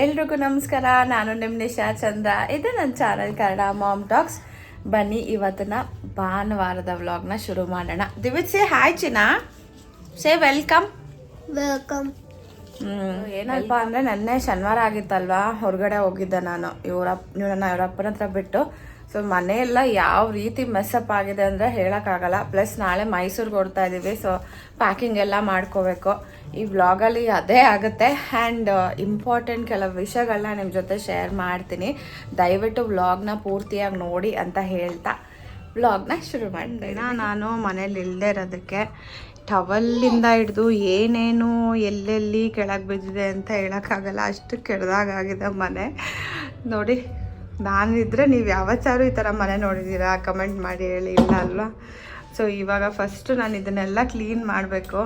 ಎಲ್ರಿಗೂ ನಮಸ್ಕಾರ. ನಾನು ನಿಮ್ಮ ನಿಶಾ ಚಂದ್ರ ಇದು ನನ್ನ ಚಾನಲ್ ಕನ್ನಡ ಮಾಮ್ ಟಾಕ್ಸ್. ಬನ್ನಿ ಇವತ್ತಿನ ಭಾನುವಾರದ ವ್ಲಾಗ್ನ ಶುರು ಮಾಡೋಣ. Divith say hi Chinna. Say welcome welcome ಏನಪ್ಪ ಅಂದರೆ ನೆನ್ನೆ ಶನಿವಾರ ಆಗಿತ್ತಲ್ವಾ? ಹೊರಗಡೆ ಹೋಗಿದ್ದೆ ನಾನು. ಇವರಪ್ಪ ನನ್ನ ಇವರಪ್ಪನ ಹತ್ರ ಬಿಟ್ಟು. ಸೊ ಮನೆಯೆಲ್ಲ ಯಾವ ರೀತಿ ಮೆಸ್ಸಪ್ ಆಗಿದೆ ಅಂದರೆ ಹೇಳೋಕ್ಕಾಗಲ್ಲ. ಪ್ಲಸ್ ನಾಳೆ ಮೈಸೂರಿಗೆ ಹೊಡ್ತಾ ಇದ್ದೀವಿ ಸೊ ಪ್ಯಾಕಿಂಗ್ ಎಲ್ಲ ಮಾಡ್ಕೋಬೇಕು. ಈ ವ್ಲಾಗಲ್ಲಿ ಅದೇ ಆಗುತ್ತೆ. ಆ್ಯಂಡ್ ಇಂಪಾರ್ಟೆಂಟ್ ಕೆಲವು ವಿಷಯಗಳನ್ನ ನಿಮ್ಮ ಜೊತೆ ಶೇರ್ ಮಾಡ್ತೀನಿ. ದಯವಿಟ್ಟು ವ್ಲಾಗ್ನ ಪೂರ್ತಿಯಾಗಿ ನೋಡಿ ಅಂತ ಹೇಳ್ತಾ. ವ್ಲಾಗ್ನ ಶುರು ಮಾಡ್ತೀನಿ ನಾನು ಮನೇಲಿ ಇಲ್ಲದೆ ಇರೋದಕ್ಕೆ ಟವಲ್ಲಿಂದ ಹಿಡಿದು ಏನೇನು ಎಲ್ಲೆಲ್ಲಿ ಕೆಳಗೆ ಬಿದ್ದಿದೆ ಅಂತ ಹೇಳೋಕ್ಕಾಗಲ್ಲ. ಅಷ್ಟು ಕೆಡ್ದಾಗಾಗಿದೆ ಮನೆ. ನೋಡಿ ನಾನಿದ್ರೆ ನೀವು ಯಾವತ್ತಾರು ಈ ಥರ ಮನೆ ನೋಡಿದ್ದೀರಾ ಕಮೆಂಟ್ ಮಾಡಿ ಹೇಳಿ, ಇಲ್ಲ ಅಲ್ವಾ? ಸೊ ಇವಾಗ ಫಸ್ಟು ನಾನು ಇದನ್ನೆಲ್ಲ ಕ್ಲೀನ್ ಮಾಡಬೇಕು.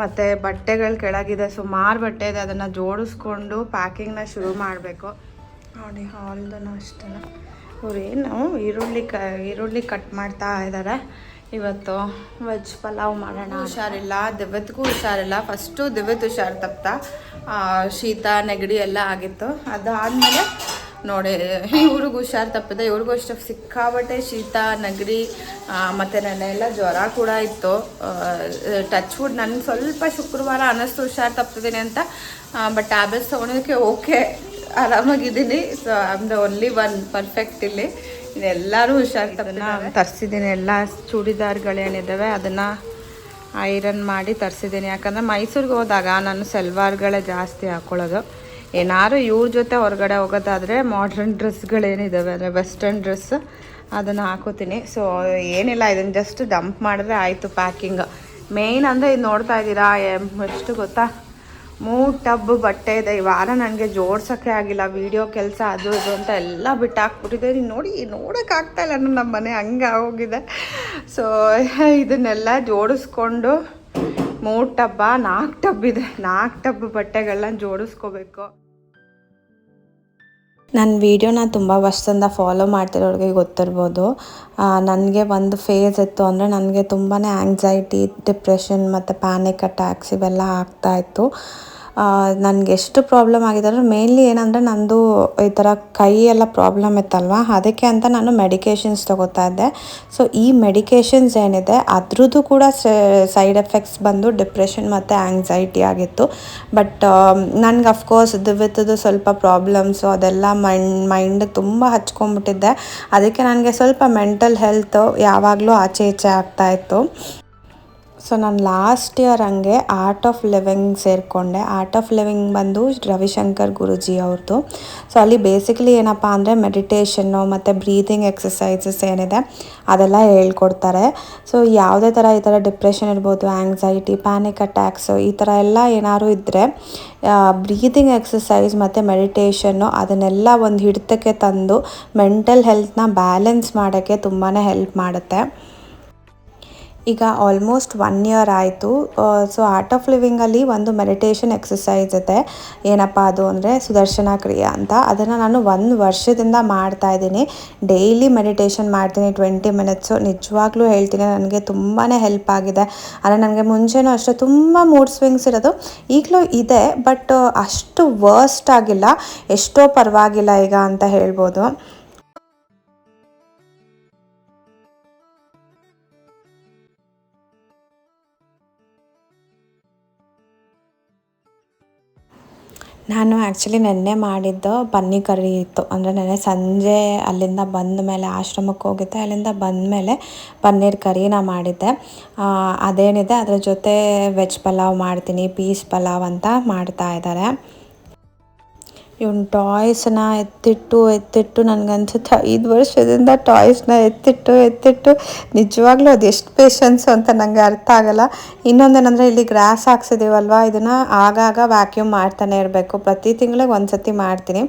ಮತ್ತು ಬಟ್ಟೆಗಳು ಕೆಳಗಿದೆ ಸುಮಾರು ಬಟ್ಟೆ ಇದೆ, ಅದನ್ನು ಜೋಡಿಸ್ಕೊಂಡು ಪ್ಯಾಕಿಂಗ್ನ ಶುರು ಮಾಡಬೇಕು. ನೋಡಿ ಹಾಲ್ದನ್ನು ಅಷ್ಟೇ ಅವ್ರೇನು ಈರುಳ್ಳಿ ಕ, ಈರುಳ್ಳಿ ಕಟ್ ಮಾಡ್ತಾ ಇದ್ದಾರೆ ಇವತ್ತು ವೆಜ್ ಪಲಾವ್ ಮಾಡೋಣ ಹುಷಾರಿಲ್ಲ ದಿವ್ಯತ್ಗೂ ಹುಷಾರಿಲ್ಲ. ಫಸ್ಟು ದಿವ್ಯತ್ ಹುಷಾರು ತಪ್ತಾ ಶೀತ, ನೆಗಡಿ ಎಲ್ಲ ಆಗಿತ್ತು. ಅದಾದಮೇಲೆ ನೋಡಿ ಇವ್ರಿಗೂ ಹುಷಾರು ತಪ್ಪಿದೆ. ಇವ್ರಿಗೂ ಅಷ್ಟು ಸಿಕ್ಕಾಬಟ್ಟೆ ಶೀತ ನೆಗಡಿ ಮತ್ತು ನೆನ್ನೆ ಎಲ್ಲ ಜ್ವರ ಕೂಡ ಇತ್ತು. ಟಚ್ ಫುಡ್ ನನ್ನ ಸ್ವಲ್ಪ ಶುಕ್ರವಾರ ಅನ್ನಿಸ್ತು ಹುಷಾರು ತಪ್ಪಿದ್ದೀನಿ ಅಂತ. ಬಟ್ ಟ್ಯಾಬ್ಲೆಟ್ಸ್ ತೊಗೊಳೋದಕ್ಕೆ okay ಆರಾಮಾಗಿದ್ದೀನಿ. So I'm the only one perfect ಇಲ್ಲಿ. ಎಲ್ಲರೂ ಹುಷಾರು ತಪ್ಪಿದ್ದೀನಿ ತರಿಸಿದ್ದೀನಿ. ಎಲ್ಲ ಚೂಡಿದಾರ್ಗಳೇನಿದ್ದಾವೆ ಅದನ್ನು ಐರನ್ ಮಾಡಿ ತರಿಸಿದ್ದೀನಿ. ಯಾಕಂದರೆ ಮೈಸೂರಿಗೆ ಹೋದಾಗ ನಾನು ಸೆಲ್ವಾರ್ಗಳೇ ಜಾಸ್ತಿ ಹಾಕ್ಕೊಳ್ಳೋದು ಏನಾದ್ರು ಇವ್ರ ಜೊತೆ ಹೊರಗಡೆ ಹೋಗೋದಾದರೆ ಮಾಡ್ರನ್ ಡ್ರೆಸ್ಗಳೇನಿದ್ದಾವೆ ಅಂದರೆ ವೆಸ್ಟರ್ನ್ ಡ್ರೆಸ್ ಅದನ್ನು ಹಾಕೋತೀನಿ. ಸೊ ಏನಿಲ್ಲ ಇದನ್ನು ಜಸ್ಟ್ ಡಂಪ್ ಮಾಡಿದ್ರೆ ಆಯಿತು ಪ್ಯಾಕಿಂಗ್ ಮೇಯ್ನ್ ಅಂದರೆ ಇದು ನೋಡ್ತಾ ಇದ್ದೀರಾ ಎಷ್ಟು ಗೊತ್ತಾ? ಮೂರು ಟಬ್ ಬಟ್ಟೆ ಇದೆ. ಈ ವಾರ ನನಗೆ ಜೋಡ್ಸೋಕ್ಕೆ ಆಗಿಲ್ಲ. ವಿಡಿಯೋ ಕೆಲಸ ಅದು ಇದು ಅಂತ ಎಲ್ಲ ಬಿಟ್ಟು ಹಾಕ್ಬಿಟ್ಟಿದೆ ನೀನು ನೋಡಿ ನೋಡೋಕ್ಕಾಗ್ತಾ ಇಲ್ಲ ನಮ್ಮ ಮನೆ ಹಂಗೆ ಹೋಗಿದೆ ಸೊ ಇದನ್ನೆಲ್ಲ ಜೋಡಿಸ್ಕೊಂಡು ಮೂರು ಟಬ್ಬ, ನಾಲ್ಕು ಟಬ್ ಇದೆ. ನಾಲ್ಕು ಟಬ್ ಬಟ್ಟೆಗಳನ್ನ ಜೋಡಿಸ್ಕೋಬೇಕು. ನನ್ನ ವೀಡಿಯೋನ ತುಂಬ ವರ್ಷದಿಂದ ಫಾಲೋ ಮಾಡ್ತಿರೋರಿಗೆ ಗೊತ್ತಿರ್ಬೋದು. ನನಗೆ ಒಂದು ಫೇಸ್ ಇತ್ತು ಅಂದರೆ ನನಗೆ ತುಂಬಾ ಆ್ಯಂಗ್ಸೈಟಿ ಡಿಪ್ರೆಷನ್ ಮತ್ತು ಪ್ಯಾನಿಕ್ ಅಟ್ಯಾಕ್ಸ್ ಇವೆಲ್ಲ ಆಗ್ತಾಯಿತ್ತು ನನಗೆ ಎಷ್ಟು ಪ್ರಾಬ್ಲಮ್ ಆಗಿದೆ ಅಂದರೆ ಮೇನ್ಲಿ ಏನಂದರೆ ನನ್ನದು ಈ ಥರ ಕೈ ಎಲ್ಲ ಪ್ರಾಬ್ಲಮ್ ಇತ್ತಲ್ವ? ಅದಕ್ಕೆ ಅಂತ ನಾನು ಮೆಡಿಕೇಷನ್ಸ್ ತೊಗೋತಾ ಇದ್ದೆ. ಸೊ ಈ ಮೆಡಿಕೇಷನ್ಸ್ ಏನಿದೆ, ಅದ್ರದ್ದು ಕೂಡ ಸೈಡ್ ಎಫೆಕ್ಟ್ಸ್ ಬಂದು ಡಿಪ್ರೆಷನ್ ಮತ್ತು ಆಂಗ್ಸೈಟಿ ಆಗಿತ್ತು. ಬಟ್ ನನಗೆ ಅಫ್ಕೋರ್ಸ್ ವಿತ್ದು ಸ್ವಲ್ಪ ಪ್ರಾಬ್ಲಮ್ಸು ಅದೆಲ್ಲ ಮೈಂಡ್ ಮೈಂಡ್ ತುಂಬ ಹಚ್ಕೊಂಡ್ಬಿಟ್ಟಿದ್ದೆ. ಅದಕ್ಕೆ ನನಗೆ ಸ್ವಲ್ಪ ಮೆಂಟಲ್ ಹೆಲ್ತ್ ಯಾವಾಗಲೂ ಆಚೆ ಈಚೆ ಆಗ್ತಾಯಿತ್ತು ಸೊ ನಾನು ಲಾಸ್ಟ್ ಇಯರ್ ಹಂಗೆ ಆರ್ಟ್ ಆಫ್ ಲಿವಿಂಗ್ ಸೇರಿಕೊಂಡೆ. ಆರ್ಟ್ ಆಫ್ ಲಿವಿಂಗ್ ಬಂದು ರವಿಶಂಕರ್ ಗುರುಜಿ ಅವ್ರದ್ದು ಸೊ ಅಲ್ಲಿ ಬೇಸಿಕಲಿ ಏನಪ್ಪ ಅಂದರೆ ಮೆಡಿಟೇಷನ್ನು ಮತ್ತು ಬ್ರೀದಿಂಗ್ ಎಕ್ಸಸೈಸಸ್ ಏನಿದೆ, ಅದೆಲ್ಲ ಹೇಳ್ಕೊಡ್ತಾರೆ. ಸೊ ಯಾವುದೇ ಥರ ಈ ಥರ ಡಿಪ್ರೆಷನ್ ಇರ್ಬೋದು ಆ್ಯಂಗ್ಸೈಟಿ ಪ್ಯಾನಿಕ್ ಅಟ್ಯಾಕ್ಸು ಈ ಥರ ಎಲ್ಲ ಏನಾದ್ರು ಇದ್ದರೆ ಬ್ರೀತಿಂಗ್ ಎಕ್ಸಸೈಸ್ ಮತ್ತು ಮೆಡಿಟೇಷನ್ನು ಅದನ್ನೆಲ್ಲ ಒಂದು ಹಿಡಿತಕ್ಕೆ ತಂದು ಮೆಂಟಲ್ ಹೆಲ್ತ್ನ ಬ್ಯಾಲೆನ್ಸ್ ಮಾಡೋಕ್ಕೆ ತುಂಬಾ ಹೆಲ್ಪ್ ಮಾಡುತ್ತೆ. ಈಗ ಆಲ್ಮೋಸ್ಟ್ ಒನ್ ಇಯರ್ ಆಯಿತು. ಸೊ ಆರ್ಟ್ ಆಫ್ ಲಿವಿಂಗಲ್ಲಿ ಒಂದು ಮೆಡಿಟೇಷನ್ ಎಕ್ಸಸೈಸ್ ಇದೆ. ಏನಪ್ಪ ಅದು ಅಂದರೆ ಸುದರ್ಶನ ಕ್ರಿಯೆ ಅಂತ. ಅದನ್ನು ನಾನು ಒಂದು ವರ್ಷದಿಂದ ಮಾಡ್ತಾ ಇದ್ದೀನಿ. ಡೈಲಿ ಮೆಡಿಟೇಷನ್ ಮಾಡ್ತೀನಿ. ಟ್ವೆಂಟಿ ಮಿನಿಟ್ಸು ನಿಜವಾಗ್ಲೂ ಹೇಳ್ತೀನಿ. ನನಗೆ ತುಂಬಾ ಹೆಲ್ಪ್ ಆಗಿದೆ. ಅಂದರೆ ನನಗೆ ಮುಂಚೆನೂ ಅಷ್ಟೇ ತುಂಬ ಮೂಡ್ ಸ್ವಿಂಗ್ಸ್ ಇರೋದು. ಈಗಲೂ ಇದೆ ಬಟ್ ಅಷ್ಟು ವರ್ಸ್ಟ್ ಆಗಿಲ್ಲ. ಎಷ್ಟೋ ಪರವಾಗಿಲ್ಲ ಈಗ ಅಂತ ಹೇಳ್ಬೋದು. ನಾನು ಆ್ಯಕ್ಚುಲಿ ನೆನ್ನೆ ಮಾಡಿದ್ದು ಬನ್ನಿ ಕರಿ ಇತ್ತು. ಅಂದರೆ ನೆನ್ನೆ ಸಂಜೆ ಅಲ್ಲಿಂದ ಬಂದ ಮೇಲೆ, ಆಶ್ರಮಕ್ಕೆ ಹೋಗಿದ್ದೆ. ಅಲ್ಲಿಂದ ಬಂದ ಮೇಲೆ ಪನ್ನೀರ್ ಕರಿನ ಮಾಡಿದ್ದೆ. ಅದೇನಿದೆ, ಅದ್ರ ಜೊತೆ ವೆಜ್ ಪಲಾವ್ ಮಾಡ್ತೀನಿ ಪೀಸ್ ಪಲಾವ್ ಅಂತ ಮಾಡ್ತಾ ಇದ್ದಾರೆ. ಇವನ್ ಟಾಯ್ಸ್ನ ಎತ್ತಿಟ್ಟು ಎತ್ತಿಟ್ಟು ನನಗನ್ಸುತ್ತೆ. ಐದು ವರ್ಷದಿಂದ ಟಾಯ್ಸ್ನ ಎತ್ತಿಟ್ಟು ಎತ್ತಿಟ್ಟು ನಿಜವಾಗ್ಲೂ ಅದು ಎಷ್ಟು ಪೇಷನ್ಸು ಅಂತ ನನಗೆ ಅರ್ಥ ಆಗಲ್ಲ. ಇನ್ನೊಂದೇನಂದರೆ ಇಲ್ಲಿ ಗ್ರಾಸ್ ಹಾಕ್ಸಿದ್ದೀವಲ್ವ ಇದನ್ನು ಆಗಾಗ ವ್ಯಾಕ್ಯೂಮ್ ಮಾಡ್ತಾನೆ ಇರಬೇಕು. ಪ್ರತಿ ತಿಂಗಳಿಗೆ ಒಂದು ಸತಿ ಮಾಡ್ತೀನಿ.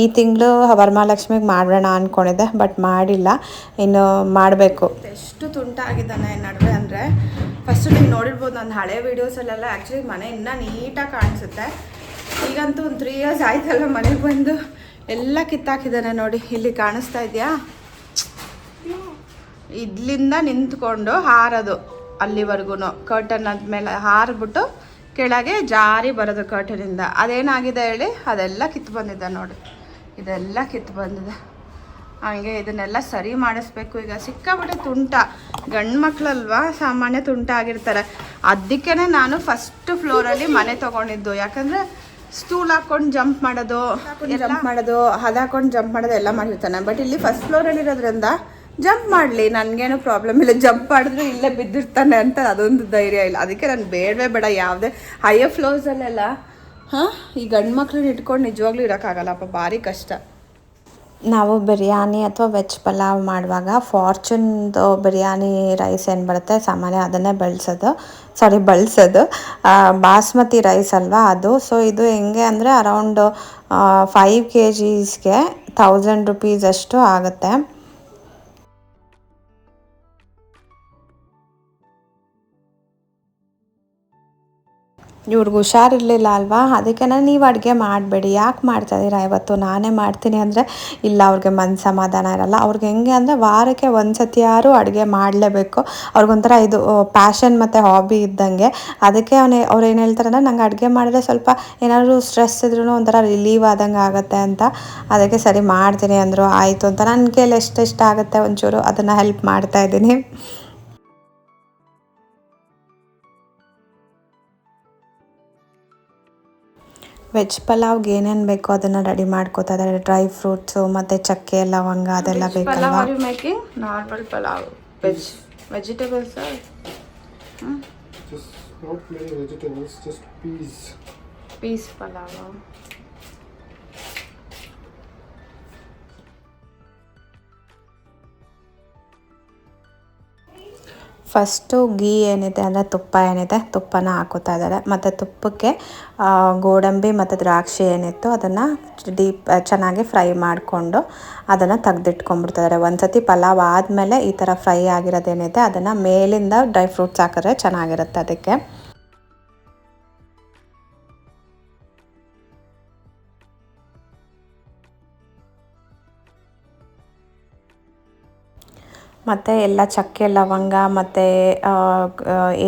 ಈ ತಿಂಗಳು ವರಮಹಾಲಕ್ಷ್ಮಿಗೆ ಮಾಡೋಣ ಅಂದ್ಕೊಂಡಿದ್ದೆ ಬಟ್ ಮಾಡಿಲ್ಲ. ಇನ್ನು ಮಾಡಬೇಕು. ಎಷ್ಟು ತುಂಟಾಗಿದ್ದಾನೆ ನಡುವೆ ಅಂದರೆ ಫಸ್ಟು ನೀವು ನೋಡಿರ್ಬೋದು ನನ್ನ ಹಳೆ ವೀಡಿಯೋಸಲ್ಲೆಲ್ಲ ಆ್ಯಕ್ಚುಲಿ ಮನೆ ಇನ್ನೂ ನೀಟಾಗಿ ಕಾಣಿಸುತ್ತೆ. ಈಗಂತೂ ಒಂದು ತ್ರೀ ಇಯರ್ಸ್ ಆಯ್ತಲ್ಲ ಮನೆಗೆ ಬಂದು. ಎಲ್ಲ ಕಿತ್ತಾಕಿದ್ದಾನೆ ನೋಡಿ, ಇಲ್ಲಿ ಕಾಣಿಸ್ತಾ ಇದೆಯಾ? ಇಲ್ಲಿಂದ ನಿಂತ್ಕೊಂಡು ಹಾರೋದು ಅಲ್ಲಿವರೆಗೂ ಕರ್ಟನ್ ಅಂದಮೇಲೆ ಹಾರಿಬಿಟ್ಟು ಕೆಳಗೆ ಜಾರಿ ಬರೋದು ಕರ್ಟನಿಂದ ಅದೇನಾಗಿದೆ ಹೇಳಿ? ಅದೆಲ್ಲ ಕಿತ್ತು ಬಂದಿದೆ ನೋಡಿ. ಇದೆಲ್ಲ ಕಿತ್ತು ಬಂದಿದೆ. ಹಂಗೆ ಇದನ್ನೆಲ್ಲ ಸರಿ ಮಾಡಿಸ್ಬೇಕು ಈಗ. ಸಿಕ್ಕಾಬಿಟ್ಟೆ ತುಂಟ. ಗಂಡು ಮಕ್ಕಳಲ್ವಾ ಸಾಮಾನ್ಯ ತುಂಟ ಆಗಿರ್ತಾರೆ. ಅದಕ್ಕೇ ನಾನು ಫಸ್ಟ್ ಫ್ಲೋರಲ್ಲಿ ಮನೆ ತೊಗೊಂಡಿದ್ದು. ಯಾಕಂದರೆ ಸ್ಟೂಲ್ ಹಾಕೊಂಡು ಜಂಪ್ ಮಾಡೋದು ಜಂಪ್ ಮಾಡೋದು ಹದ ಹಾಕೊಂಡು ಜಂಪ್ ಮಾಡೋದು ಎಲ್ಲ ಮಾಡಿರ್ತಾನೆ. ಬಟ್ ಇಲ್ಲಿ ಫಸ್ಟ್ ಫ್ಲೋರಲ್ಲಿ ಇರೋದ್ರಿಂದ ಜಂಪ್ ಮಾಡಲಿ ನನಗೇನು ಪ್ರಾಬ್ಲಮ್ ಇಲ್ಲ. ಜಂಪ್ ಮಾಡಿದ್ರೆ ಇಲ್ಲೇ ಬಿದ್ದಿರ್ತಾನೆ ಅಂತ ಅದೊಂದು ಧೈರ್ಯ ಇಲ್ಲ. ಅದಕ್ಕೆ ನಾನು ಬೇಡವೇ ಬೇಡ ಯಾವುದೇ ಹೈಯರ್ ಫ್ಲೋರ್ಸಲ್ಲೆಲ್ಲ ಹಾಂ? ಈ ಗಂಡು ಮಕ್ಳನ್ನ ಇಟ್ಕೊಂಡು ನಿಜವಾಗ್ಲೂ ಇರೋಕ್ಕಾಗಲ್ಲಪ್ಪ ಭಾರಿ ಕಷ್ಟ. ನಾವು ಬಿರಿಯಾನಿ ಅಥವಾ ವೆಜ್ ಪಲಾವ್ ಮಾಡುವಾಗ ಫಾರ್ಚೂನ್ದು ಬಿರಿಯಾನಿ ರೈಸ್ ಏನು ಬರುತ್ತೆ? ಸಾಮಾನ್ಯ ಅದನ್ನೇ ಬಳಸೋದು. ಸಾರಿ ಬಳಸೋದು. ಬಾಸ್ಮತಿ ರೈಸ್ ಅಲ್ವಾ ಅದು? ಸೊ ಇದು ಹೆಂಗೆ ಅಂದರೆ ಅರೌಂಡ್ ಫೈವ್ ಕೆ ಜೀಸ್ಗೆ ಥೌಸಂಡ್ ರುಪೀಸ್ ಅಷ್ಟು ಆಗುತ್ತೆ. ಇವ್ರಿಗೆ ಹುಷಾರಿರಲಿಲ್ಲ ಅಲ್ವಾ? ಅದಕ್ಕೆ ನೀವು ಅಡುಗೆ ಮಾಡಬೇಡಿ. ಯಾಕೆ ಮಾಡ್ತಾಯಿದ್ದೀರಾ ಇವತ್ತು ನಾನೇ ಮಾಡ್ತೀನಿ ಅಂದರೆ ಇಲ್ಲ, ಅವ್ರಿಗೆ ಮನ ಸಮಾಧಾನ ಇರಲ್ಲ. ಅವ್ರಿಗೆ ಹೆಂಗೆ ಅಂದರೆ ವಾರಕ್ಕೆ ಒಂದು ಸತಿ ಯಾರು ಅಡುಗೆ ಮಾಡಲೇಬೇಕು. ಅವ್ರಿಗೊಂಥರ ಇದು ಪ್ಯಾಷನ್ ಮತ್ತು ಹಾಬಿ ಇದ್ದಂಗೆ. ಅದಕ್ಕೆ ಅವನೇ, ಅವ್ರು ಏನು ಹೇಳ್ತಾರೆ ಅಂದರೆ ನಂಗೆ ಅಡುಗೆ ಮಾಡಿದ್ರೆ ಸ್ವಲ್ಪ ಏನಾದರೂ ಸ್ಟ್ರೆಸ್ ಇದ್ರೂ ಒಂಥರ ರಿಲೀವ್ ಆದಂಗೆ ಆಗುತ್ತೆ ಅಂತ. ಅದಕ್ಕೆ ಸರಿ ಮಾಡ್ತೀನಿ ಅಂದರು. ಆಯಿತು ಅಂತ. ನನ್ನ ಕೈಲಿ ಎಷ್ಟೆಷ್ಟು ಆಗುತ್ತೆ ಒಂಚೂರು ಅದನ್ನು ಹೆಲ್ಪ್ ಮಾಡ್ತಾ ವೆಜ್ ಪಲಾವ್ಗೆ ಏನೇನು ಬೇಕೋ ಅದನ್ನು ರೆಡಿ ಮಾಡ್ಕೋತಾ ಇದ್ದಾರೆ. ಡ್ರೈ ಫ್ರೂಟ್ಸು ಮತ್ತು ಚಕ್ಕೆ ಲವಂಗ ಅದೆಲ್ಲ ಬೇಕಲ್ವಾ? Pulao are you making normal pulao veg vegetables. Peas pulao first ghee ಏನಿದೆ ಅಂದರೆ ತುಪ್ಪ ಏನಿದೆ, ತುಪ್ಪನ ಹಾಕೋತಾ ಇದ್ದಾರೆ. ಮತ್ತು ತುಪ್ಪಕ್ಕೆ ಗೋಡಂಬಿ ಮತ್ತು ದ್ರಾಕ್ಷಿ ಏನಿತ್ತು ಅದನ್ನು ಡೀಪ್, ಚೆನ್ನಾಗಿ ಫ್ರೈ ಮಾಡಿಕೊಂಡು ಅದನ್ನು ತೆಗ್ದಿಟ್ಕೊಂಡ್ಬಿಡ್ತಿದ್ದಾರೆ ಒಂದು ಸತಿ ಪಲಾವ್ ಆದಮೇಲೆ ಈ ಥರ ಫ್ರೈ ಆಗಿರೋದೇನಿದೆ, ಅದನ್ನು ಮೇಲಿಂದ ಡ್ರೈ ಫ್ರೂಟ್ಸ್ ಹಾಕಿದ್ರೆ ಚೆನ್ನಾಗಿರುತ್ತೆ ಅದಕ್ಕೆ. ಮತ್ತು ಎಲ್ಲ ಚಕ್ಕೆ, ಲವಂಗ, ಮತ್ತು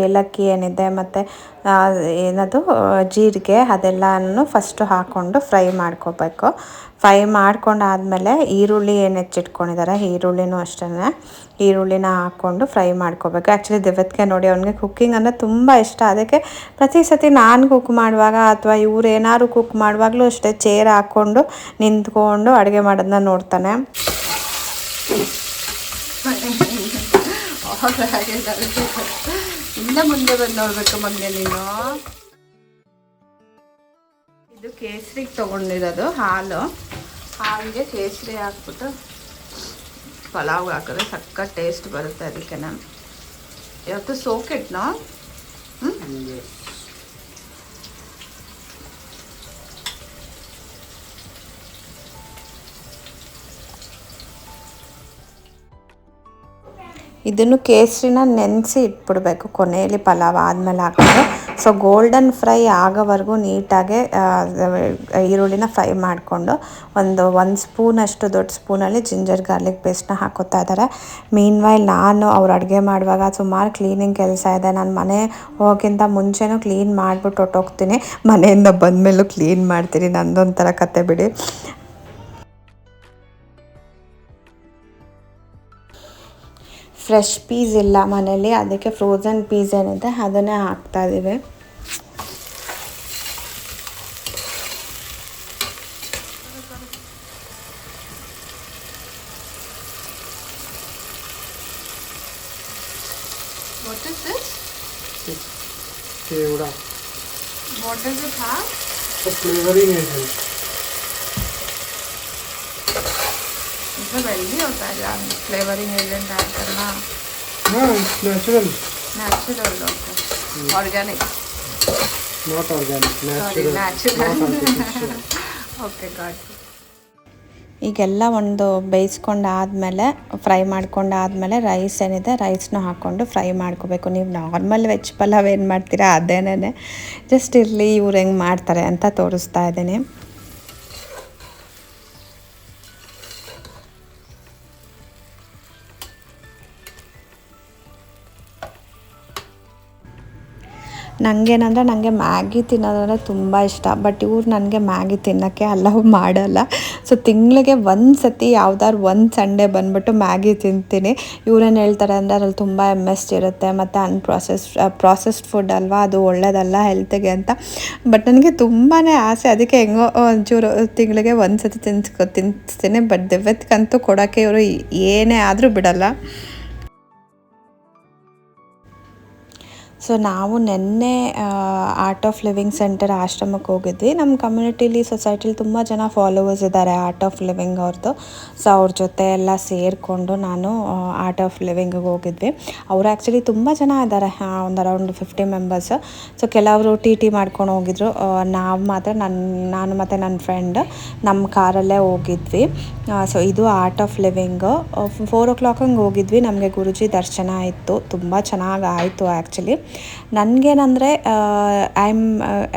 ಏಲಕ್ಕಿ ಏನಿದೆ, ಮತ್ತು ಏನದು ಜೀರಿಗೆ ಅದೆಲ್ಲನೂ ಫಸ್ಟು ಹಾಕ್ಕೊಂಡು ಫ್ರೈ ಮಾಡ್ಕೋಬೇಕು. ಫ್ರೈ ಮಾಡ್ಕೊಂಡಾದಮೇಲೆ ಈರುಳ್ಳಿ ಏನು ಹೆಚ್ಚಿಟ್ಕೊಂಡಿದ್ದಾರೆ ಈರುಳ್ಳಿನೂ ಅಷ್ಟೇ ಈರುಳ್ಳಿನ ಹಾಕ್ಕೊಂಡು ಫ್ರೈ ಮಾಡ್ಕೋಬೇಕು. ಆ್ಯಕ್ಚುಲಿ ದಿವತ್ಗೆ ನೋಡಿ, ಅವನಿಗೆ ಕುಕ್ಕಿಂಗ್ ಅಂದರೆ ತುಂಬ ಇಷ್ಟ. ಅದಕ್ಕೆ ಪ್ರತಿ ಸತಿ ನಾನು ಕುಕ್ ಮಾಡುವಾಗ ಅಥವಾ ಇವ್ರು ಏನಾದ್ರು ಕುಕ್ ಮಾಡುವಾಗಲೂ ಅಷ್ಟೇ ಚೇರ್ ಹಾಕ್ಕೊಂಡು ನಿಂತ್ಕೊಂಡು ಅಡುಗೆ ಮಾಡೋದನ್ನ ನೋಡ್ತಾನೆ. ಇನ್ನ ಮುಂದೆ ಬಂದು ನೋಡ್ಬೇಕು ಮಗನೆ ನೀನು ಇದು ಕೇಸರಿಗೆ ತಗೊಂಡಿರೋದು ಹಾಲು. ಹಾಲಿಗೆ ಕೇಸರಿ ಹಾಕ್ಬಿಟ್ಟು ಪಲಾವ್ ಹಾಕಿದ್ರೆ ಸಕ್ಕ ಟೇಸ್ಟ್ ಬರುತ್ತೆ ಅದಕ್ಕೆ ನಾನು. ಇವತ್ತು ಸೋಕೆಟ್ನೋ ಇದನ್ನು ಕೇಸರಿನ ನೆನೆಸಿ ಇಟ್ಬಿಡಬೇಕು. ಕೊನೆಯಲ್ಲಿ ಪಲಾವ್ ಆದಮೇಲೆ ಹಾಕಿದ್ರೆ ಸೊ ಗೋಲ್ಡನ್ ಫ್ರೈ ಆಗೋವರೆಗೂ ನೀಟಾಗೆ ಈರುಳ್ಳಿನ ಫ್ರೈ ಮಾಡಿಕೊಂಡು ಒಂದು ಒಂದು ಸ್ಪೂನಷ್ಟು ದೊಡ್ಡ ಸ್ಪೂನಲ್ಲಿ ಜಿಂಜರ್ ಗಾರ್ಲಿಕ್ ಪೇಸ್ಟ್ನ ಹಾಕೋತಾ ಇದ್ದಾರೆ. ಮೀನ್ ವೈಲ್ ನಾನು ಅವ್ರು ಅಡುಗೆ ಮಾಡುವಾಗ ಸುಮಾರು ಕ್ಲೀನಿಂಗ್ ಕೆಲಸ ಇದೆ. ನಾನು ಮನೆ ಹೋಗೋಕ್ಕಿಂತ ಮುಂಚೆನೂ ಕ್ಲೀನ್ ಮಾಡಿಬಿಟ್ಟು ಹೊಟ್ಟೋಗ್ತೀನಿ ಮನೆಯಿಂದ ಬಂದಮೇಲೂ ಕ್ಲೀನ್ ಮಾಡ್ತೀನಿ. ನಂದೊಂಥರ ಕತೆ ಬಿಡಿ. ಫ್ರೆಶ್ ಪೀಸ್ ಇಲ್ಲ ಮನೇಲಿ ಅದಕ್ಕೆ ಫ್ರೋಝನ್ ಪೀಸ್ ಏನಿದೆ ಅದನ್ನೇ ಹಾಕ್ತಾ ಇದ್ದೀವಿ what is this Kevda. What does it have The flavoring agent. इसमें जल्दी होता है जाम फ्लेवरिंग एजेंट ऐड करना नेचुरल नेचुरल होता है organic not organic natural okay God ಈಗೆಲ್ಲ ಒಂದು ಬೇಯಿಸ್ಕೊಂಡು ಆದಮೇಲೆ ಫ್ರೈ ಮಾಡ್ಕೊಂಡು ಆದಮೇಲೆ ರೈಸ್ ಏನಿದೆ ರೈಸ್ನೂ ಹಾಕ್ಕೊಂಡು ಫ್ರೈ ಮಾಡ್ಕೋಬೇಕು. ನೀವು ನಾರ್ಮಲ್ ವೆಜ್ ಪಲಾವ್ ಏನು ಮಾಡ್ತೀರಾ ಅದೇನೇ ಜಸ್ಟ್ ಇರಲಿ ಇವ್ರು ಹೆಂಗೆ ಮಾಡ್ತಾರೆ ಅಂತ ತೋರಿಸ್ತಾ ಇದ್ದೀನಿ. ನನಗೇನಂದರೆ ನನಗೆ ಮ್ಯಾಗಿ ತಿನ್ನೋದಂದರೆ ತುಂಬ ಇಷ್ಟ, ಬಟ್ ಇವ್ರು ನನಗೆ ಮ್ಯಾಗಿ ತಿನ್ನೋಕ್ಕೆ ಅಲವ್ ಮಾಡಲ್ಲ. ಸೊ ತಿಂಗಳಿಗೆ ಒಂದು ಸತಿ ಯಾವ್ದಾದ್ರು ಒಂದು ಸಂಡೇ ಬಂದುಬಿಟ್ಟು ಮ್ಯಾಗಿ ತಿಂತೀನಿ. ಇವ್ರೇನು ಹೇಳ್ತಾರೆ ಅಂದರೆ ಅದ್ರಲ್ಲಿ ತುಂಬ ಎಂ ಎಸ್ ಇರುತ್ತೆ, ಮತ್ತು ಅನ್ಪ್ರಾಸೆಸ್ ಪ್ರಾಸೆಸ್ಡ್ ಫುಡ್ ಅಲ್ವಾ, ಅದು ಒಳ್ಳೇದಲ್ಲ ಹೆಲ್ತಿಗೆ ಅಂತ. ಬಟ್ ನನಗೆ ತುಂಬಾ ಆಸೆ, ಅದಕ್ಕೆ ಹೆಂಗೋ ಒಂಚೂರು ತಿಂಗಳಿಗೆ ಒಂದು ಸತಿ ತಿನ್ಸ್ಕೊ ತಿನ್ನಿಸ್ತೀನಿ ಬಟ್ ದಿವ್ಯತ್ಕಂತೂ ಕೊಡೋಕ್ಕೆ ಇವರು ಏನೇ ಆದರೂ ಬಿಡಲ್ಲ. ಸೊ ನಾವು ನಿನ್ನೆ ಆರ್ಟ್ ಆಫ್ ಲಿವಿಂಗ್ ಸೆಂಟರ್ ಆಶ್ರಮಕ್ಕೆ ಹೋಗಿದ್ವಿ. ನಮ್ಮ ಕಮ್ಯುನಿಟಿಲಿ ಸೊಸೈಟಿಲಿ ತುಂಬ ಜನ ಫಾಲೋವರ್ಸ್ ಇದ್ದಾರೆ ಆರ್ಟ್ ಆಫ್ ಲಿವಿಂಗ್ ಅವ್ರದ್ದು ಸೊ ಅವ್ರ ಜೊತೆ ಎಲ್ಲ ಸೇರಿಕೊಂಡು ನಾನು ಆರ್ಟ್ ಆಫ್ ಲಿವಿಂಗಿಗೆ ಹೋಗಿದ್ವಿ. ಅವರು ಆ್ಯಕ್ಚುಲಿ ತುಂಬ ಜನ ಇದ್ದಾರೆ ಒಂದು ಅರೌಂಡ್ ಫಿಫ್ಟಿ ಮೆಂಬರ್ಸ್ ಸೊ ಕೆಲವರು ಟಿ ಟಿ ಮಾಡ್ಕೊಂಡು ಹೋಗಿದ್ರು. ನಾವು ಮಾತ್ರ ನನ್ನ ನಾನು ಮತ್ತು ನನ್ನ ಫ್ರೆಂಡ್ ನಮ್ಮ ಕಾರಲ್ಲೇ ಹೋಗಿದ್ವಿ. ಸೊ ಇದು art of living four o'clock ಹಂಗೆ ಹೋಗಿದ್ವಿ. ನಮಗೆ ಗುರುಜಿ ದರ್ಶನ ಇತ್ತು. ತುಂಬ ಚೆನ್ನಾಗಿ ಆಯಿತು ಆ್ಯಕ್ಚುಲಿ ನನಗೇನಂದರೆ ಐ ಆಮ್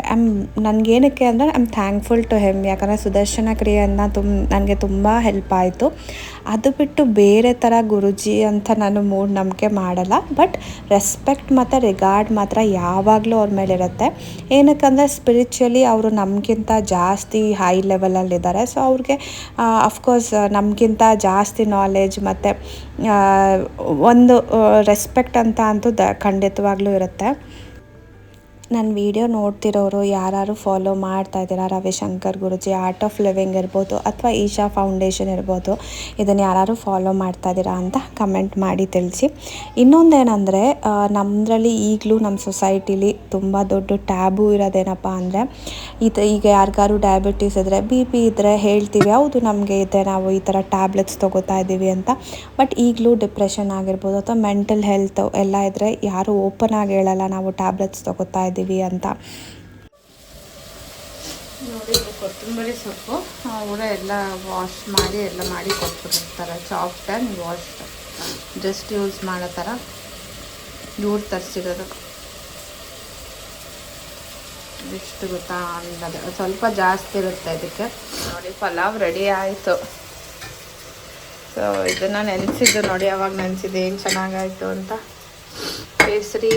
ಐ ಆಮ್ ನನಗೇನಕ್ಕೆ ಅಂದರೆ I am thankful to him ಯಾಕಂದರೆ ಸುದರ್ಶನ ಕ್ರಿಯೆಯನ್ನು ತುಂಬ ನನಗೆ ತುಂಬ ಹೆಲ್ಪ್ ಆಯಿತು. ಅದು ಬಿಟ್ಟು ಬೇರೆ ಥರ ಗುರುಜಿ ಅಂತ ನಾನು ಮೂಢನಂಬಿಕೆ ಮಾಡಲ್ಲ. ಬಟ್ ರೆಸ್ಪೆಕ್ಟ್ ಮತ್ತು ರಿಗಾರ್ಡ್ ಮಾತ್ರ ಯಾವಾಗಲೂ ಅವ್ರ ಮೇಲೆ ಇರುತ್ತೆ. ಏನಕ್ಕಂದರೆ ಸ್ಪಿರಿಚುವಲಿ ಅವರು ನಮಗಿಂತ ಜಾಸ್ತಿ ಹೈ ಲೆವೆಲಲ್ಲಿದ್ದಾರೆ ಸೊ ಅವ್ರಿಗೆ ಅಫ್ಕೋರ್ಸ್ ನಮಗಿಂತ ಜಾಸ್ತಿ ನಾಲೆಜ್ ಮತ್ತು ಒಂದು ರೆಸ್ಪೆಕ್ಟ್ ಅಂತ ಅಂತೂ ದ ಖಂಡಿತವಾಗ್ಲೂ ಇರುತ್ತೆ. ನನ್ನ ವಿಡಿಯೋ ನೋಡ್ತಿರೋರು ಯಾರು ಫಾಲೋ ಮಾಡ್ತಾ ಇದ್ದೀರಾ? Ravishankar Guruji art of living ಇರ್ಬೋದು ಅಥವಾ ಈಶಾ ಫೌಂಡೇಶನ್ ಇರ್ಬೋದು. ಇದನ್ನು ಯಾರು ಫಾಲೋ ಮಾಡ್ತಾ ಇದ್ದೀರಾ ಅಂತ ಕಮೆಂಟ್ ಮಾಡಿ ತಿಳಿಸಿ. ಇನ್ನೊಂದೇನೆಂದರೆ ನಮ್ಮದ್ರಲ್ಲಿ ಈಗಲೂ ನಮ್ಮ ಸೊಸೈಟಿಲಿ ತುಂಬ ದೊಡ್ಡ ಟ್ಯಾಬು ಇರೋದೇನಪ್ಪ ಅಂದರೆ ಇದು ಈಗ ಯಾರಿಗಾರು ಡಯಾಬಿಟೀಸ್ ಇದ್ದರೆ ಬಿ ಪಿ ಇದ್ದರೆ ಹೇಳ್ತೀವಿ, ಹೌದು ನಮಗೆ ಇದೆ, ನಾವು ಈ ಥರ ಟ್ಯಾಬ್ಲೆಟ್ಸ್ ತೊಗೋತಾ ಇದ್ದೀವಿ ಅಂತ. ಬಟ್ ಈಗಲೂ ಡಿಪ್ರೆಷನ್ ಆಗಿರ್ಬೋದು ಅಥವಾ ಮೆಂಟಲ್ ಹೆಲ್ತ್ ಎಲ್ಲ ಇದ್ದರೆ ಯಾರು ಓಪನ್ ಆಗಿ ಹೇಳಲ್ಲ, ನಾವು ಟ್ಯಾಬ್ಲೆಟ್ಸ್ ತೊಗೋತಾ ಇದ್ದೀವಿ. ಅಂತ. ನೋಡಿ ಕೊತ್ತಂಬರಿ ಸೊಪ್ಪು. ಅವರ ಎಲ್ಲ ವಾಶ್ ಮಾಡಿ, ಎಲ್ಲ ಮಾಡಿ ಕೊಟ್ಬಿಟ್ಟಿರ್ತಾರೆ. Soft and wash just use ಮಾಡೋ ಥರ ಇವ್ರು ತರಿಸಿರೋದು. ಎಷ್ಟು ಗೊತ್ತಾ? ಅನ್ನೋದು ಸ್ವಲ್ಪ ಜಾಸ್ತಿ ಇರುತ್ತೆ ಇದಕ್ಕೆ. ನೋಡಿ, ಪಲಾವ್ ರೆಡಿ ಆಯಿತು. ಸೊ ಇದನ್ನು ನೆನೆಸಿದ್ದು ನೋಡಿ, ಅವಾಗ ನೆನೆಸಿದ್ದು ಏನು ಚೆನ್ನಾಗಾಯಿತು ಅಂತ. ಕೇಸರಿ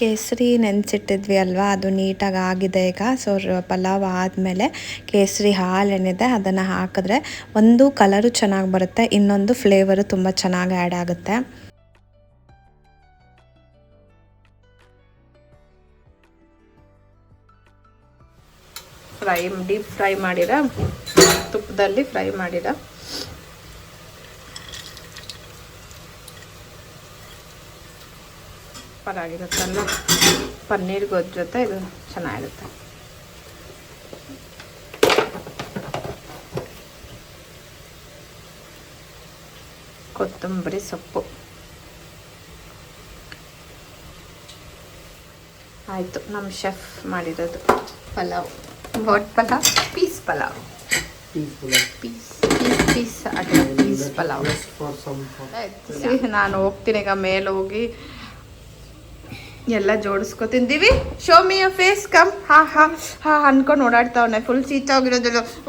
ಕೇಸರಿ ನೆನೆಸಿಟ್ಟಿದ್ವಿ ಅಲ್ವಾ? ಅದು ನೀಟಾಗಿ ಆಗಿದೆ ಈಗ. ಸೊ ಪಲಾವ್ ಆದಮೇಲೆ ಕೇಸರಿ ಹಾಲು ಏನಿದೆ ಅದನ್ನು ಹಾಕಿದ್ರೆ ಒಂದು ಕಲರು ಚೆನ್ನಾಗಿ ಬರುತ್ತೆ, ಇನ್ನೊಂದು ಫ್ಲೇವರು ತುಂಬ ಚೆನ್ನಾಗಿ ಆ್ಯಡ್ ಆಗುತ್ತೆ. ಫ್ರೈ, ಡೀಪ್ ಫ್ರೈ ಮಾಡಿರ, ತುಪ್ಪದಲ್ಲಿ ಫ್ರೈ ಮಾಡಿರ. ಪರಾಗಿರುತ್ತಲ್ಲ ಪನ್ನೀರ್ ಗೊಜ್ಜು ಜೊತೆ ಇದು ಚೆನ್ನಾಗಿರುತ್ತೆ. ಕೊತ್ತಂಬರಿ ಸೊಪ್ಪು. ಆಯಿತು ನಮ್ಮ ಶೆಫ್ ಮಾಡಿರೋದು pulao. What pulao? Peas pulao. Peas peas peas peas pulao. ನಾನು ಹೋಗ್ತೀನಿ ಈಗ ಮೇಲೆ ಹೋಗಿ ಎಲ್ಲ ಜೋಡಿಸ್ಕೊತಿದ್ದೀವಿ show me a face come ಹಾ ಹಾ ಹಾ, ಅನ್ಕೊಂಡು ಓಡಾಡ್ತಾವನೆ. ಫುಲ್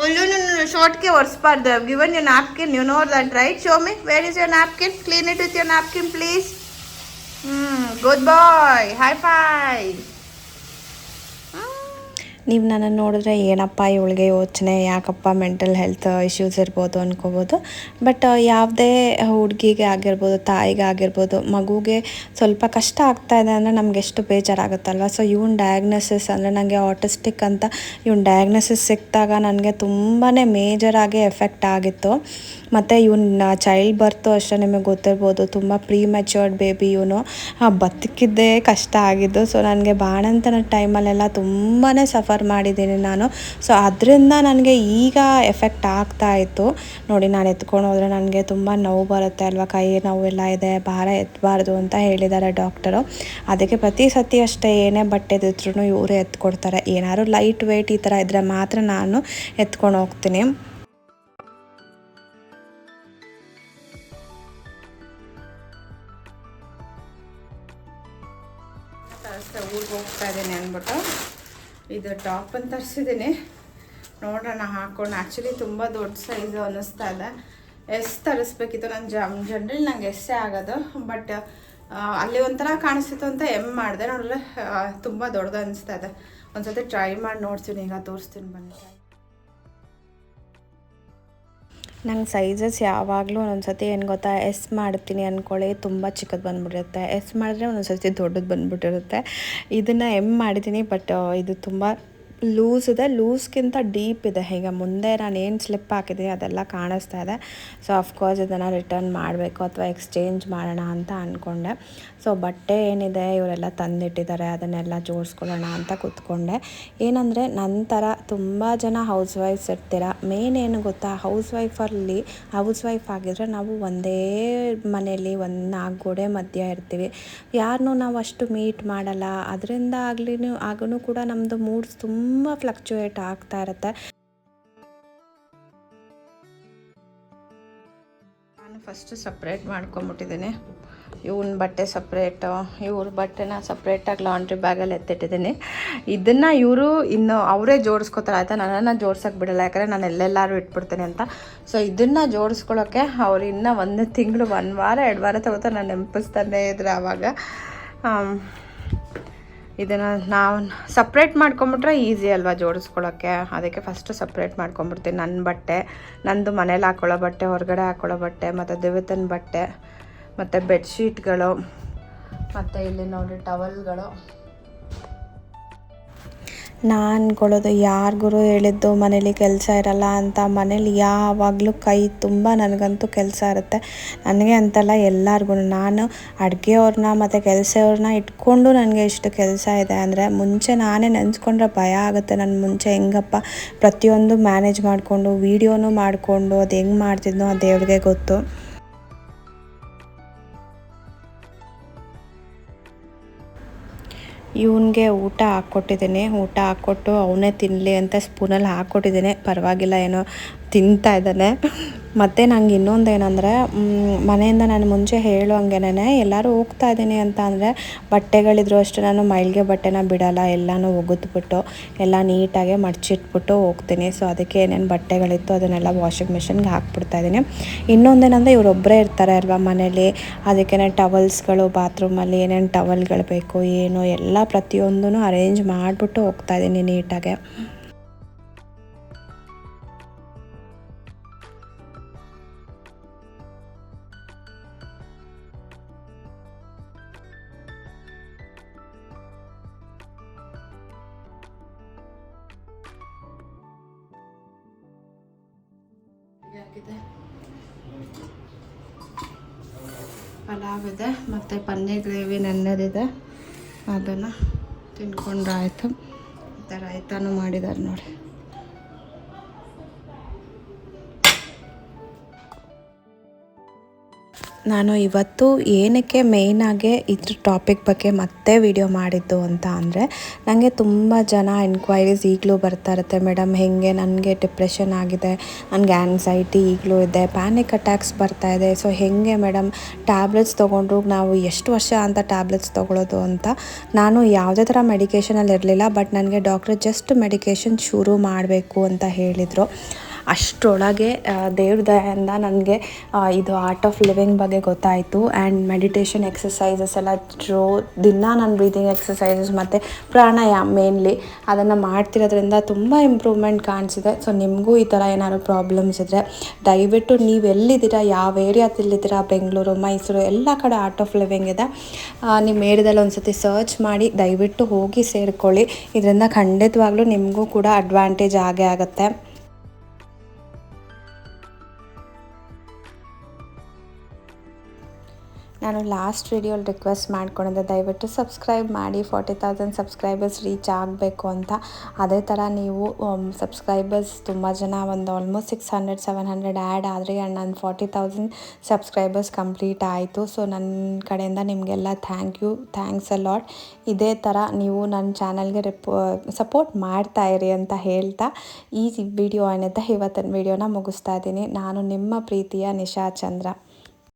ಅಯ್ಯೋ ನನ್ನ ಶಾರ್ಟ್ಗೆ ಒರೆಸ್ಬಾರ್ದು. Given you napkin you know that right show me where is your napkin clean it with your napkin please ಹ್ಞೂ ಗುಡ್ ಬಾಯ್ ಹೈ ಫೈ ನೀವು ನನ್ನನ್ನು ನೋಡಿದ್ರೆ ಏನಪ್ಪ ಇವಳಿಗೆ ಯೋಚನೆ, ಯಾಕಪ್ಪ ಮೆಂಟಲ್ ಹೆಲ್ತ್ ಇಶ್ಯೂಸ್ ಇರ್ಬೋದು ಅನ್ಕೋಬೋದು. ಬಟ್ ಯಾವುದೇ ಹುಡುಗಿಗೆ ಆಗಿರ್ಬೋದು, ತಾಯಿಗೆ ಆಗಿರ್ಬೋದು, ಮಗುಗೆ ಸ್ವಲ್ಪ ಕಷ್ಟ ಆಗ್ತಾ ಇದೆ ಅಂದರೆ ನಮ್ಗೆ ಎಷ್ಟು ಬೇಜಾರಾಗುತ್ತಲ್ವ? ಸೊ ಇವನ್ ಡಯಾಗ್ನೋಸಿಸ್ ಅಂದರೆ ನನಗೆ ಆಟಿಸ್ಟಿಕ್ ಅಂತ ಇವನ್ ಡಯಾಗ್ನೋಸಿಸ್ ಸಿಕ್ಕಿದಾಗ ನನಗೆ ತುಂಬಾ ಮೇಜರಾಗಿ ಎಫೆಕ್ಟ್ ಆಗಿತ್ತು. ಮತ್ತು ಇವನ್ನ ಚೈಲ್ಡ್ ಬರ್ತು ಅಷ್ಟೇ ನಿಮಗೆ ಗೊತ್ತಿರ್ಬೋದು, ತುಂಬ ಪ್ರೀ ಮೆಚ್ಯೂರ್ಡ್ ಬೇಬಿ ಇವನು ಬದುಕಿದ್ದೇ ಕಷ್ಟ ಆಗಿದ್ದು. ಸೊ ನನಗೆ ಬಾಣಂತನ ಟೈಮಲ್ಲೆಲ್ಲ ತುಂಬಾ ಸಫರ್ ಮಾಡಿದ್ದೀನಿ ನಾನು. ಸೊ ಅದರಿಂದ ನನಗೆ ಈಗ ಎಫೆಕ್ಟ್ ಆಗ್ತಾ ಇತ್ತು. ನೋಡಿ, ನಾನು ಎತ್ಕೊಂಡು ಹೋದರೆ ನನಗೆ ತುಂಬ ನೋವು ಬರುತ್ತೆ ಅಲ್ವಾ? ಕೈ ನೋವೆಲ್ಲ ಇದೆ, ಭಾರ ಎತ್ತಬಾರ್ದು ಅಂತ ಹೇಳಿದ್ದಾರೆ ಡಾಕ್ಟರು ಅದಕ್ಕೆ ಪ್ರತಿ ಸತಿ ಅಷ್ಟೇ ಏನೇ ಬಟ್ಟೆ ಇದ್ರೂ ಇವರೇ ಎತ್ಕೊಡ್ತಾರೆ. ಏನಾದ್ರು ಲೈಟ್ ವೆಯ್ಟ್ ಈ ಥರ ಇದ್ದರೆ ಮಾತ್ರ ನಾನು ಎತ್ಕೊಂಡು ಹೋಗ್ತೀನಿ. ಊರಿಗೆ ಹೋಗ್ತಾ ಇದ್ದೀನಿ ಅಂದ್ಬಿಟ್ಟು. ಇದು ಟಾಪ್ ಅಂತ ತರಿಸಿದ್ದೀನಿ. ನೋಡೋಣ ಹಾಕೊಂಡು ಆ್ಯಕ್ಚುಲಿ ತುಂಬ ದೊಡ್ಡ ಸೈಜು ಅನ್ನಿಸ್ತಾ ಇದೆ. ಎಸ್ ತರಿಸ್ಬೇಕಿತ್ತು ನನ್ನ ಜಮ್ ಜನ್ರಲ್ಲಿ ನಂಗೆ ಎಸ್ಸೇ ಆಗೋದು. ಬಟ್ ಅಲ್ಲಿ ಒಂಥರ ಕಾಣಿಸ್ತಿತ್ತು ಅಂತ ಎಂ ಮಾಡಿದೆ. ನೋಡಿದ್ರೆ ತುಂಬ ದೊಡ್ಡದು ಅನಿಸ್ತಾ ಇದೆ. ಒಂದು ಸತಿ ಟ್ರೈ ಮಾಡಿ ನೋಡ್ತೀನಿ. ಈಗ ತೋರಿಸ್ತೀನಿ ಬನ್ನಿ. ನಂಗೆ ಸೈಜಸ್ ಯಾವಾಗಲೂ ಒಂದೊಂದ್ಸತಿ ಏನು ಗೊತ್ತಾ ಎಸ್ ಮಾಡ್ತೀನಿ ಅಂದ್ಕೊಳ್ಳಿ ತುಂಬ ಚಿಕ್ಕದು ಬಂದ್ಬಿಟ್ಟಿರುತ್ತೆ. ಎಸ್ ಮಾಡಿದ್ರೆ ಒಂದೊಂದ್ಸತಿ ದೊಡ್ಡದು ಬಂದ್ಬಿಟ್ಟಿರುತ್ತೆ. ಇದನ್ನು ಎಂ ಮಾಡಿದ್ದೀನಿ ಬಟ್ ಇದು ತುಂಬ ಲೂಸ್ ಇದೆ, ಲೂಸ್ಗಿಂತ ಡೀಪ್ ಇದೆ. ಈಗ ಮುಂದೆ ನಾನು ಏನು ಸ್ಲಿಪ್ ಹಾಕಿದ್ದೀನಿ ಅದೆಲ್ಲ ಕಾಣಿಸ್ತಾ ಇದೆ. ಸೊ ಅಫ್ಕೋರ್ಸ್ ಇದನ್ನು ರಿಟರ್ನ್ ಮಾಡಬೇಕು ಅಥವಾ ಎಕ್ಸ್ಚೇಂಜ್ ಮಾಡೋಣ ಅಂತ ಅಂದ್ಕೊಂಡೆ ಸೊ ಬಟ್ಟೆ ಏನಿದೆ ಇವರೆಲ್ಲ ತಂದಿಟ್ಟಿದ್ದಾರೆ, ಅದನ್ನೆಲ್ಲ ಜೋಡಿಸ್ಕೊಳ್ಳೋಣ ಅಂತ ಕೂತ್ಕೊಂಡೆ. ಏನಂದರೆ ನಂತರ ತುಂಬ ಜನ ಹೌಸ್ ವೈಫ್ಸ್ ಇರ್ತೀರ? ಮೇನ್ ಏನು ಗೊತ್ತಾ? ಹೌಸ್ ವೈಫಲ್ಲಿ ಹೌಸ್ ವೈಫ್ ಆಗಿದ್ರೆ ನಾವು ಒಂದೇ ಮನೆಯಲ್ಲಿ ಒಂದು ನಾಲ್ಕು ಗೋಡೆ ಮಧ್ಯ ಇರ್ತೀವಿ. ಯಾರನ್ನೂ ನಾವು ಅಷ್ಟು ಮೀಟ್ ಮಾಡಲ್ಲ. ಅದರಿಂದ ಆಗಲಿ ಆಗೂ ಕೂಡ ನಮ್ಮದು ಮೂಡ್ಸ್ ತುಂಬ ಫ್ಲಕ್ಚುಯೇಟ್ ಆಗ್ತಾ ಇರುತ್ತೆ. ನಾನು ಫಸ್ಟ್ ಸಪ್ರೇಟ್ ಮಾಡ್ಕೊಂಬಿಟ್ಟಿದ್ದೀನಿ. ಇವನ್ ಬಟ್ಟೆ ಸಪ್ರೇಟು ಇವ್ರ ಬಟ್ಟೆನ ಸಪ್ರೇಟಾಗಿ ಲಾಂಡ್ರಿ ಬ್ಯಾಗಲ್ಲಿ ಎತ್ತಿಟ್ಟಿದ್ದೀನಿ. ಇದನ್ನು ಇವರು ಇನ್ನು ಅವರೇ ಜೋಡಿಸ್ಕೊತಾರೆ, ಆಯಿತಾ? ನನ್ನನ್ನು ಜೋಡ್ಸೋಕೆ ಬಿಡಲ್ಲ, ಯಾಕಂದರೆ ನಾನು ಎಲ್ಲೆಲ್ಲಾರು ಇಟ್ಬಿಡ್ತೀನಿ ಅಂತ. ಸೊ ಇದನ್ನು ಜೋಡಿಸ್ಕೊಳ್ಳೋಕ್ಕೆ ಅವ್ರು ಇನ್ನೂ ಒಂದು ತಿಂಗಳು, ಒಂದು ವಾರ, ಎರಡು ವಾರ ತಗೋತಾರೆ ನಾನು ನೆನಪಿಸ್ತಾನೆ ಇದ್ರೆ ಆವಾಗ ಇದನ್ನು ನಾವು ಸಪ್ರೇಟ್ ಮಾಡ್ಕೊಂಬಿಟ್ರೆ ಈಸಿ ಅಲ್ವಾ ಜೋಡಿಸ್ಕೊಳ್ಳೋಕ್ಕೆ ಅದಕ್ಕೆ ಫಸ್ಟು ಸಪ್ರೇಟ್ ಮಾಡ್ಕೊಂಬಿಡ್ತೀನಿ. ನನ್ನ ಬಟ್ಟೆ, ನಂದು ಮನೇಲಿ ಹಾಕೊಳ್ಳೋ ಬಟ್ಟೆ, ಹೊರಗಡೆ ಹಾಕ್ಕೊಳ್ಳೋ ಬಟ್ಟೆ, ಮತ್ತು ದೇವತನ ಬಟ್ಟೆ, ಮತ್ತು ಬೆಡ್ಶೀಟ್ಗಳು ಮತ್ತು ಇಲ್ಲಿ ನೋಡಿ ಟವಲ್ಗಳು ನಾನು ಅನ್ಕೊಳ್ಳೋದು ಯಾರಿಗೂ ಹೇಳಿದ್ದು ಮನೇಲಿ ಕೆಲಸ ಇರಲ್ಲ ಅಂತ ಮನೇಲಿ ಯಾವಾಗಲೂ ಕೈ ತುಂಬ ನನಗಂತೂ ಕೆಲಸ ಇರುತ್ತೆ. ನನಗೆ ಅಂತಲ್ಲ ಎಲ್ಲರಿಗೂ ನಾನು ಅಡುಗೆಯವ್ರನ್ನ ಮತ್ತು ಕೆಲಸವ್ರನ್ನ ಇಟ್ಕೊಂಡು ನನಗೆ ಇಷ್ಟು ಕೆಲಸ ಇದೆ ಅಂದರೆ ಮುಂಚೆ ನಾನೇ ನೆನೆಸ್ಕೊಂಡ್ರೆ ಭಯ ಆಗುತ್ತೆ. ನಾನು ಮುಂಚೆ ಹೆಂಗಪ್ಪ ಪ್ರತಿಯೊಂದು ಮ್ಯಾನೇಜ್ ಮಾಡಿಕೊಂಡು ವೀಡಿಯೋನು ಮಾಡಿಕೊಂಡು, ಅದು ಹೆಂಗೆ ಮಾಡ್ತಿದ್ನೋ ಆ ದೇವ್ರಿಗೆ ಗೊತ್ತು. ಇವನಿಗೆ ಊಟ ಹಾಕ್ಕೊಟ್ಟಿದ್ದೀನಿ. ಊಟ ಹಾಕ್ಕೊಟ್ಟು ಅವನೇ ತಿನ್ನಲಿ ಅಂತ ಸ್ಪೂನಲ್ಲಿ ಹಾಕ್ಕೊಟ್ಟಿದ್ದೀನಿ. ಪರವಾಗಿಲ್ಲ ಏನೋ ತಿಂತಾ ಇದ್ದಾನೆ. ಮತ್ತು ನಂಗೆ ಇನ್ನೊಂದು ಏನಂದರೆ ಮನೆಯಿಂದ ನಾನು ಮುಂಚೆ ಹೇಳೋ ಹಂಗೆನೇ ಎಲ್ಲರೂ ಹೋಗ್ತಾ ಇದ್ದೀನಿ ಅಂತ ಅಂದರೆ, ಬಟ್ಟೆಗಳಿದ್ರು ಅಷ್ಟೇ, ನಾನು ಮೈಲ್ಗೆ ಬಟ್ಟೆನ ಬಿಡಲ್ಲ, ಎಲ್ಲನೂ ಒಗೆದ್ಬಿಟ್ಟು, ಎಲ್ಲ ನೀಟಾಗೆ ಮಡಚಿಟ್ಬಿಟ್ಟು ಹೋಗ್ತೀನಿ. ಸೊ ಅದಕ್ಕೆ ಏನೇನು ಬಟ್ಟೆಗಳಿತ್ತು, ಅದನ್ನೆಲ್ಲ ವಾಷಿಂಗ್ ಮಿಷಿನ್ಗೆ ಹಾಕ್ಬಿಡ್ತಾ ಇದ್ದೀನಿ. ಇನ್ನೊಂದೇನಂದರೆ ಇವರೊಬ್ಬರೇ ಇರ್ತಾರೆ ಅಲ್ವಾ ಮನೇಲಿ ಅದಕ್ಕೇ ಟವಲ್ಸ್ಗಳು, ಬಾತ್ರೂಮಲ್ಲಿ ಏನೇನು ಟವಲ್ಗಳು ಬೇಕು, ಏನು, ಎಲ್ಲ ಪ್ರತಿಯೊಂದೂ ಅರೇಂಜ್ ಮಾಡಿಬಿಟ್ಟು ಹೋಗ್ತಾ ಇದ್ದೀನಿ ನೀಟಾಗೆ. ಆಗಿದೆ ಪಲಾವ್ ಇದೆ ಮತ್ತು ಪನ್ನೀರ್ ಗ್ರೇವಿ ನೆನ್ನದಿದೆ. ಅದನ್ನು ತಿನ್ಕೊಂಡ್ರೆ ಆಯಿತು. ಮತ್ತು ರಾಯ್ತಾನು ಮಾಡಿದ್ದಾರೆ ನೋಡಿ. ನಾನು ಇವತ್ತು ಏನಕ್ಕೆ ಮೇಯ್ನಾಗೆ ಇದ್ರ ಟಾಪಿಕ್ ಬಗ್ಗೆ ಮತ್ತೆ ವಿಡಿಯೋ ಮಾಡಿದ್ದು ಅಂತ ಅಂದರೆ ನನಗೆ ತುಂಬ ಜನ ಎನ್ಕ್ವೈರೀಸ್ ಈಗಲೂ ಬರ್ತಾ ಇರುತ್ತೆ, ಮೇಡಮ್, ಹೇಗೆ? ನನಗೆ ಡಿಪ್ರೆಷನ್ ಆಗಿದೆ, ನನಗೆ ಆ್ಯನ್ಸೈಟಿ ಈಗಲೂ ಇದೆ ಪ್ಯಾನಿಕ್ ಅಟ್ಯಾಕ್ಸ್ ಬರ್ತಾ ಇದೆ. ಸೊ ಹೇಗೆ ಮೇಡಮ್? ಟ್ಯಾಬ್ಲೆಟ್ಸ್ ತೊಗೊಂಡ್ರು ನಾವು ಎಷ್ಟು ವರ್ಷ ಅಂತ ಟ್ಯಾಬ್ಲೆಟ್ಸ್ ತೊಗೊಳೋದು ಅಂತ, ನಾನು ಯಾವುದೇ ಥರ ಮೆಡಿಕೇಷನಲ್ಲಿ ಇರಲಿಲ್ಲ ಬಟ್ ನನಗೆ ಡಾಕ್ಟ್ರ್ ಜಸ್ಟ್ ಮೆಡಿಕೇಷನ್ ಶುರು ಮಾಡಬೇಕು ಅಂತ ಹೇಳಿದರು. ಅಷ್ಟರೊಳಗೆ ದೇವ್ರ ದಯೆಯಿಂದ ನನಗೆ ಇದು ಆರ್ಟ್ ಆಫ್ ಲಿವಿಂಗ್ ಬಗ್ಗೆ ಗೊತ್ತಾಯಿತು. ಆ್ಯಂಡ್ ಮೆಡಿಟೇಷನ್ ಎಕ್ಸಸೈಸಸ್ ಎಲ್ಲ ರೋ ದಿನ ನಾನು ಬ್ರೀದಿಂಗ್ ಎಕ್ಸಸೈಸಸ್ ಮತ್ತು ಪ್ರಾಣಾಯಾಮ ಮೇನ್ಲಿ ಅದನ್ನು ಮಾಡ್ತಿರೋದ್ರಿಂದ ತುಂಬ ಇಂಪ್ರೂವ್ಮೆಂಟ್ ಕಾಣಿಸಿದೆ. ಸೊ ನಿಮಗೂ ಈ ಥರ ಏನಾದ್ರು ಪ್ರಾಬ್ಲಮ್ಸ್ ಇದ್ದರೆ ದಯವಿಟ್ಟು ನೀವು ಎಲ್ಲಿದ್ದೀರಾ, ಯಾವ ಏರಿಯಾದಲ್ಲಿದ್ದೀರಾ ಬೆಂಗಳೂರು, ಮೈಸೂರು, ಎಲ್ಲ ಕಡೆ ಆರ್ಟ್ ಆಫ್ ಲಿವಿಂಗ್ ಇದೆ. ನಿಮ್ಮ ಏರಿಯಾದಲ್ಲಿ ಒಂದು ಸತಿ ಸರ್ಚ್ ಮಾಡಿ, ದಯವಿಟ್ಟು ಹೋಗಿ ಸೇರಿಕೊಳ್ಳಿ. ಇದರಿಂದ ಖಂಡಿತವಾಗ್ಲೂ ನಿಮಗೂ ಕೂಡ ಅಡ್ವಾಂಟೇಜ್ ಆಗೇ ಆಗುತ್ತೆ. ನಾನು ಲಾಸ್ಟ್ ವಿಡಿಯೋಲಿ ರಿಕ್ವೆಸ್ಟ್ ಮಾಡ್ಕೊಂಡಿದ್ದೆ, ದಯವಿಟ್ಟು ಸಬ್ಸ್ಕ್ರೈಬ್ ಮಾಡಿ. ಫಾರ್ಟಿ ತೌಸಂಡ್ ಸಬ್ಸ್ಕ್ರೈಬರ್ಸ್ ರೀಚ್ ಆಗಬೇಕು ಅಂತ. ಅದೇ ಥರ ನೀವು ಸಬ್ಸ್ಕ್ರೈಬರ್ಸ್ ತುಂಬ ಜನ ಒಂದು almost six hundred seven hundred add ಆದರೆ ಆ್ಯಂಡ್ ನನ್ನ ಫಾರ್ಟಿ ತೌಸಂಡ್ ಸಬ್ಸ್ಕ್ರೈಬರ್ಸ್ ಕಂಪ್ಲೀಟ್ ಆಯಿತು. ಸೊ ನನ್ನ ಕಡೆಯಿಂದ ನಿಮಗೆಲ್ಲ thank you thanks a lot ಇದೇ ಥರ ನೀವು ನನ್ನ ಚಾನಲ್ಗೆ ರಿಪೋ ಸಪೋರ್ಟ್ ಮಾಡ್ತಾ ಇರಿ ಅಂತ ಹೇಳ್ತಾ ಈ ವಿಡಿಯೋ ಏನಂತ ಇವತ್ತಿನ ವಿಡಿಯೋನ ಮುಗಿಸ್ತಾ ಇದ್ದೀನಿ. ನಾನು ನಿಮ್ಮ ಪ್ರೀತಿಯ ನಿಶಾ ಚಂದ್ರ.